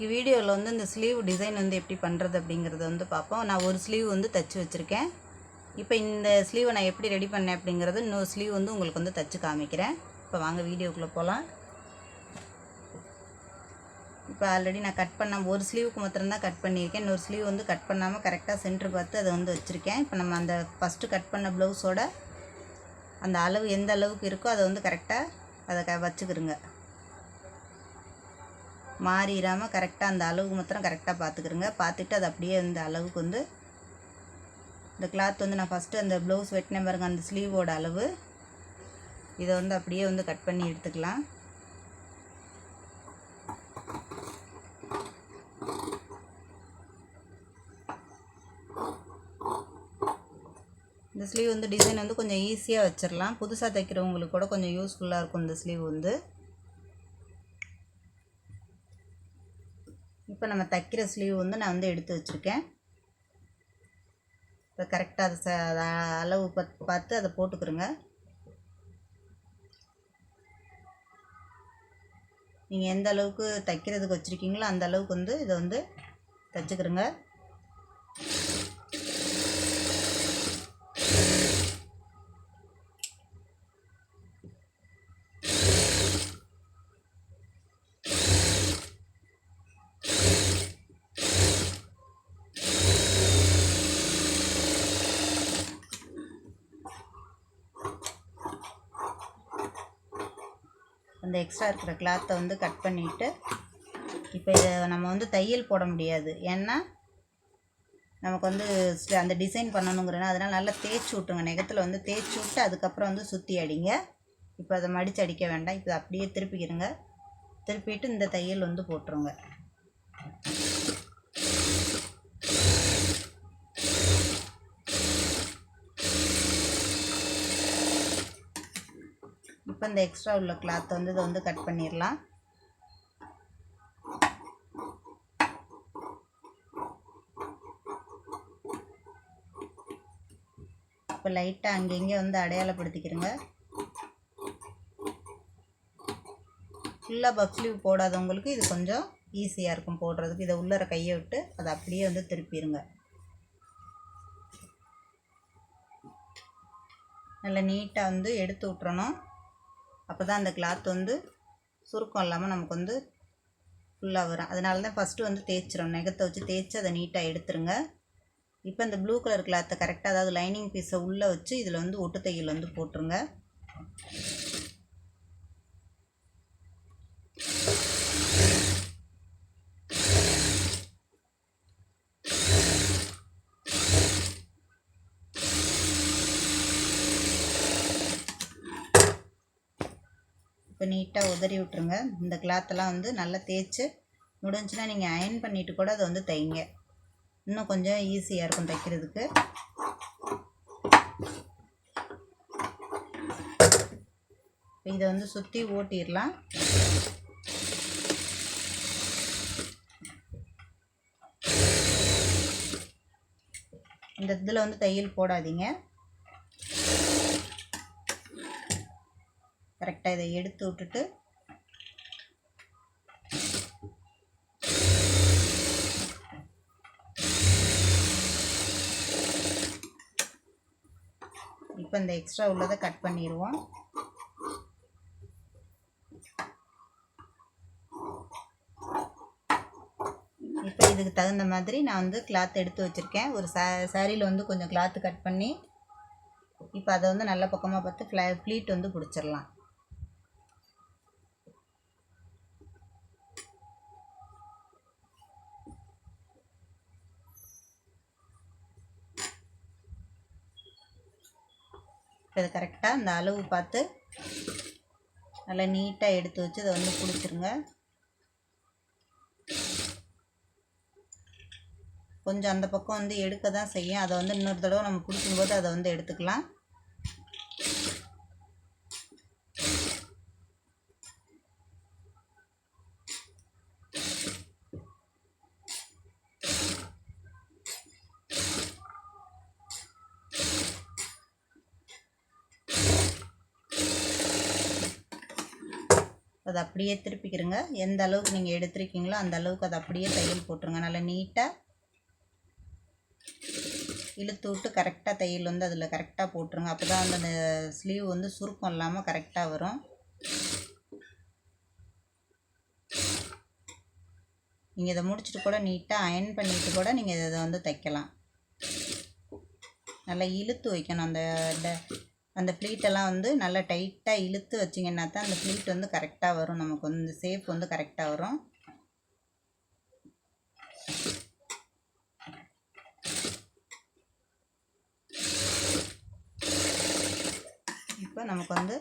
இன்றைக்கி வீடியோவில் வந்து இந்த ஸ்லீவ் டிசைன் வந்து எப்படி பண்ணுறது அப்படிங்கிறத வந்து பார்ப்போம். நான் ஒரு ஸ்லீவ் வந்து தச்சு வச்சுருக்கேன். இப்போ இந்த ஸ்லீவை நான் எப்படி ரெடி பண்ணேன் அப்படிங்கிறது இன்னொரு ஸ்லீவ் வந்து உங்களுக்கு வந்து தச்சு காமிக்கிறேன். இப்போ வாங்க வீடியோக்குள்ளே போகலாம் இப்போ ஆல்ரெடி நான் கட் பண்ண ஒரு ஸ்லீவுக்கு மாத்திரம்தான் கட் பண்ணியிருக்கேன். இன்னொரு ஸ்லீவ் வந்து கட் பண்ணாமல் கரெக்டாக சென்டர் பார்த்து அதை வந்து வச்சுருக்கேன். இப்போ நம்ம அந்த ஃபஸ்ட்டு கட் பண்ண ப்ளவுஸோட அந்த அளவு எந்த அளவுக்கு இருக்கோ அதை வந்து கரெக்டாக அதை க வச்சுக்கிருங்க. மாறிடாமல் கரெக்டாக அந்த அளவுக்கு மாத்திரம் கரெக்டாக பார்த்துக்கிருங்க பார்த்துட்டு அது அப்படியே இந்த அளவுக்கு வந்து இந்த கிளாத் வந்து நான் ஃபஸ்ட்டு அந்த ப்ளவுஸ் வெட்டினேன் பாருங்க அந்த ஸ்லீவோட அளவு. இதை வந்து அப்படியே வந்து கட் பண்ணி எடுத்துக்கலாம். இந்த ஸ்லீவ் வந்து டிசைன் வந்து கொஞ்சம் ஈஸியாக வச்சிடலாம் புதுசாக தைக்கிறவங்களுக்கு கூட கொஞ்சம் யூஸ்ஃபுல்லாக இருக்கும் இந்த ஸ்லீவ் வந்து. இப்போ நம்ம தைக்கிற ஸ்லீவ் வந்து நான் வந்து எடுத்து வச்சுருக்கேன். இப்போ கரெக்டாக அதை ச அதை அளவு பத் பார்த்து அதை போட்டுக்கிறோங்க. நீங்கள் எந்த அளவுக்கு தைக்கிறதுக்கு வச்சுருக்கீங்களோ அந்த அளவுக்கு வந்து இதை வந்து தைச்சிக்கிறோங்க. அந்த எக்ஸ்ட்ரா இருக்கிற கிளாத்தை வந்து கட் பண்ணிவிட்டு இப்போ இதை நம்ம வந்து தையல் போட முடியாது. ஏன்னா நமக்கு வந்து அந்த டிசைன் பண்ணணுங்கிறனா அதனால் நல்லா தேய்ச்சி விட்டுங்க நெகத்தில் வந்து தேய்ச்சி விட்டு அதுக்கப்புறம் வந்து சுற்றி அடிங்க. இப்போ அதை மடித்து அடிக்க வேண்டாம். இப்போ அப்படியே திருப்பிக்கிறங்க திருப்பிட்டு இந்த தையல் வந்து போட்டுருங்க. இப்போ இந்த எக்ஸ்ட்ரா உள்ள கிளாத்தை வந்து இதை வந்து கட் பண்ணிடலாம். இப்போ லைட்டாக அங்கங்கே வந்து அடையாளப்படுத்திக்கிறங்க. ஃபுல்லாக பப் ஸ்லீவ் போடாதவங்களுக்கு இது கொஞ்சம் ஈஸியாக இருக்கும் போடுறதுக்கு. இதை உள்ளர கையை விட்டு அதை அப்படியே வந்து திருப்பிடுங்க நல்லா நீட்டாக வந்து எடுத்து விட்றணும் அப்போ தான் அந்த கிளாத் வந்து சுருக்கம் இல்லாமல் நமக்கு வந்து ஃபுல்லாக வரும். அதனால தான் ஃபஸ்ட்டு வந்து தேய்ச்சிரும் நெகத்தை வச்சு தேய்ச்சி அதை நீட்டாக எடுத்துருங்க. இப்போ இந்த ப்ளூ கலர் கிளாத்தை கரெக்டாக அதாவது லைனிங் பீஸை உள்ளே வச்சு இதில் வந்து ஒட்டு தையல் வந்து போட்டுருங்க. இப்போ நீட்டாக உதறி விட்ருங்க இந்த கிளாத்தெல்லாம் வந்து நல்லா தேய்ச்சி முடிஞ்சுன்னா நீங்கள் அயன் பண்ணிவிட்டு கூட அதை வந்து தைங்க இன்னும் கொஞ்சம் ஈஸியாக இருக்கும் தைக்கிறதுக்கு. இதை வந்து சுற்றி ஓட்டிடலாம். இந்த இதில் வந்து தையல் போடாதீங்க. கரெக்டாக இதை எடுத்து விட்டுட்டு இப்போ இந்த எக்ஸ்ட்ரா உள்ளதை கட் பண்ணிடுவோம். இப்போ இதுக்கு தகுந்த மாதிரி நான் வந்து கிளாத் எடுத்து வச்சுருக்கேன். ஒரு சா சாரியில் வந்து கொஞ்சம் கிளாத்து கட் பண்ணி இப்போ அதை வந்து நல்ல பக்கமாக பார்த்து ஃப்ளீட் வந்து பிடிச்சிடலாம். இது கரெக்டாக அந்த அளவு பார்த்து நல்லா நீட்டாக எடுத்து வச்சு அதை வந்து பிடிச்சிருங்க கொஞ்சம் அந்த பக்கம் வந்து எடுக்க தான் செய்யும். அதை வந்து இன்னொரு தடவை நம்ம பிடிக்கும்போது அதை வந்து எடுத்துக்கலாம். அதை அப்படியே திருப்பிக்கிறங்க. எந்த அளவுக்கு நீங்கள் எடுத்துருக்கீங்களோ அந்த அளவுக்கு அதை அப்படியே தையல் போட்டுருங்க. நல்லா நீட்டாக இழுத்து விட்டு கரெக்டாக தையல் வந்து அதில் கரெக்டாக போட்டுருங்க. அப்போ தான் அந்த ஸ்லீவ் வந்து சுருக்கம் இல்லாமல் கரெக்டாக வரும். நீங்கள் இதை முடிச்சுட்டு கூட நீட்டாக அயன் பண்ணிவிட்டு கூட நீங்கள் இதை வந்து தைக்கலாம். நல்லா இழுத்து வைக்கணும் அந்த ட- அந்த ப்ளீட்டெல்லாம் வந்து நல்லா டைட்டாக இழுத்து வச்சிங்கன்னா தான் அந்த ப்ளீட் வந்து கரெக்டாக வரும். நமக்கு வந்து சேஃப் வந்து கரெக்டாக வரும். இப்போ நமக்கு வந்து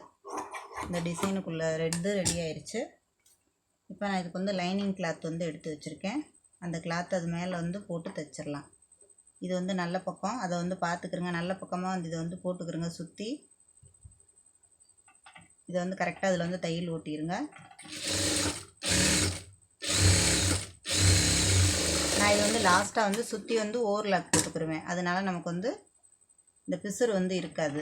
இந்த டிசைனுக்குள்ளே ரெட்டு ரெடி ஆயிடுச்சு இப்போ நான் இதுக்கு வந்து லைனிங் கிளாத் வந்து எடுத்து வச்சுருக்கேன். அந்த கிளாத் அது மேலே வந்து போட்டு தைச்சிடலாம் இது வந்து நல்ல பக்கம். அதை வந்து பார்த்துக்கிறங்க நல்ல பக்கமாக வந்து இதை வந்து போட்டுக்கிறங்க சுற்றி இதை வந்து கரெக்டாக அதில் வந்து தையல் ஓட்டிடுங்க நான் இது வந்து லாஸ்ட்டாக வந்து சுற்றி வந்து ஓவர்லாக் போட்டுக்கிருவேன். அதனால் நமக்கு வந்து இந்த பிசுறு வந்து இருக்காது.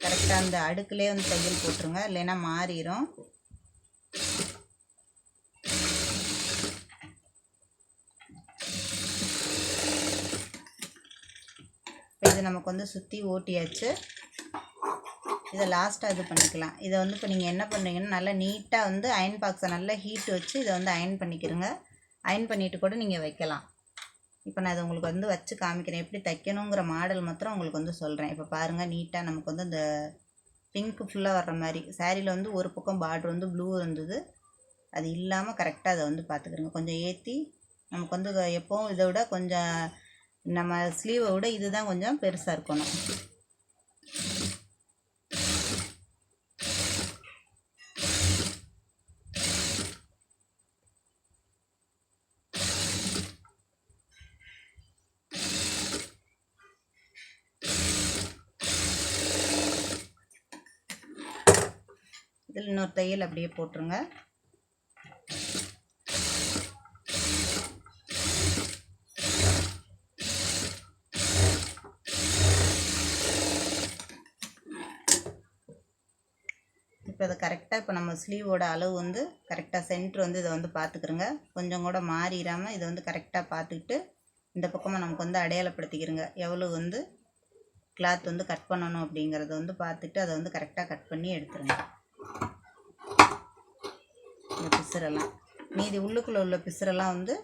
கரெக்டாக அந்த அடுக்குலேயே வந்து தையல் போட்டுருங்க. இல்லைன்னா மாறிடும் அது நமக்கு வந்து சுற்றி ஓட்டியாச்சு. இதை லாஸ்ட்டாக இது பண்ணிக்கலாம். இதை வந்து இப்போ நீங்கள் என்ன பண்ணுறீங்கன்னா நல்லா நீட்டாக வந்து அயன் பாக்ஸை நல்லா ஹீட் வச்சு இதை வந்து அயன் பண்ணிக்கிறங்க அயன் பண்ணிவிட்டு கூட நீங்கள் வைக்கலாம். இப்போ நான் இதை உங்களுக்கு வந்து வச்சு காமிக்கிறேன். எப்படி தைக்கணுங்கிற மாடல் மாத்திரம் உங்களுக்கு வந்து சொல்கிறேன் இப்போ பாருங்கள் நீட்டாக நமக்கு வந்து இந்த பிங்க் ஃபுல்லாக வர்ற மாதிரி. சாரியில் வந்து ஒரு பக்கம் பார்டர் வந்து ப்ளூ இருந்தது. அது இல்லாமல் கரெக்டாக அதை வந்து பார்த்துக்கிறோங்க கொஞ்சம் ஏற்றி நமக்கு வந்து எப்போவும் இதை விட கொஞ்சம் நம்ம ஸ்லீவை விட இதுதான் கொஞ்சம் பெருசாக இருக்கணும். இதில் இன்னொரு தையல் அப்படியே போட்டுருங்க. இப்போ இதை கரெக்டாக இப்போ நம்ம ஸ்லீவோட அளவு வந்து கரெக்டாக சென்டர் வந்து இதை வந்து பார்த்துக்கிறோங்க கொஞ்சம் கூட மாறிடாமல் இதை வந்து கரெக்டாக பார்த்துக்கிட்டு இந்த பக்கமாக நமக்கு வந்து அடையாளப்படுத்திக்கிறோங்க எவ்வளோ வந்து கிளாத் வந்து கட் பண்ணணும் அப்படிங்கிறத வந்து பார்த்துட்டு அதை வந்து கரெக்டாக கட் பண்ணி எடுத்துருங்க. இந்த பிசுரெல்லாம் மீதி உள்ளுக்குள்ளே உள்ள பிசுரெல்லாம் வந்து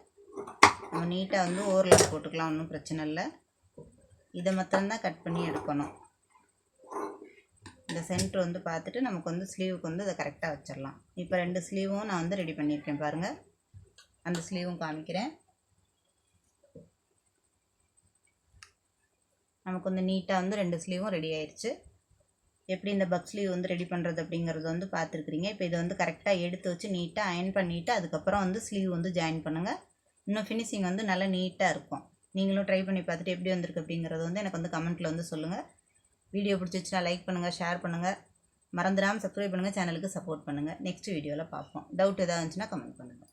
நம்ம நீட்டாக வந்து ஓரளவு போட்டுக்கலாம் ஒன்றும் பிரச்சனை இல்லை. இதை மட்டும்தான் கட் பண்ணி எடுக்கணும். இந்த சென்டர் வந்து பார்த்துட்டு நமக்கு வந்து ஸ்லீவுக்கு வந்து அதை கரெக்டாக வச்சிடலாம். இப்போ ரெண்டு ஸ்லீவும் நான் வந்து ரெடி பண்ணியிருக்கேன் பாருங்கள் அந்த ஸ்லீவும் காமிக்கிறேன். நமக்கு வந்து நீட்டாக வந்து ரெண்டு ஸ்லீவும் ரெடி ஆயிடுச்சு எப்படி இந்த பக் ஸ்லீவ் வந்து ரெடி பண்ணுறது அப்படிங்கிறது வந்து பார்த்துருக்குறீங்க. இப்போ இதை வந்து கரெக்டாக எடுத்து வச்சு நீட்டாக அயன் பண்ணிவிட்டு அதுக்கப்புறம் வந்து ஸ்லீவ் வந்து ஜாயின் பண்ணுங்கள் இன்னும் ஃபினிஷிங் வந்து நல்லா நீட்டாக இருக்கும். நீங்களும் ட்ரை பண்ணி பார்த்துட்டு எப்படி வந்திருக்கு அப்படிங்கிறது வந்து எனக்கு வந்து கமெண்ட்டில் வந்து சொல்லுங்கள் வீடியோ பிடிச்சிச்சுன்னா லைக் பண்ணுங்கள் ஷேர் பண்ணுங்கள் மறந்துடாமல் சப்ஸ்கிரைப் பண்ணுங்கள் சேனலுக்கு சப்போர்ட் பண்ணுங்கள் நெக்ஸ்ட் வீடியோவில் பார்ப்போம். டவுட் எதாவது இருந்துச்சுன்னா கமெண்ட் பண்ணுங்கள்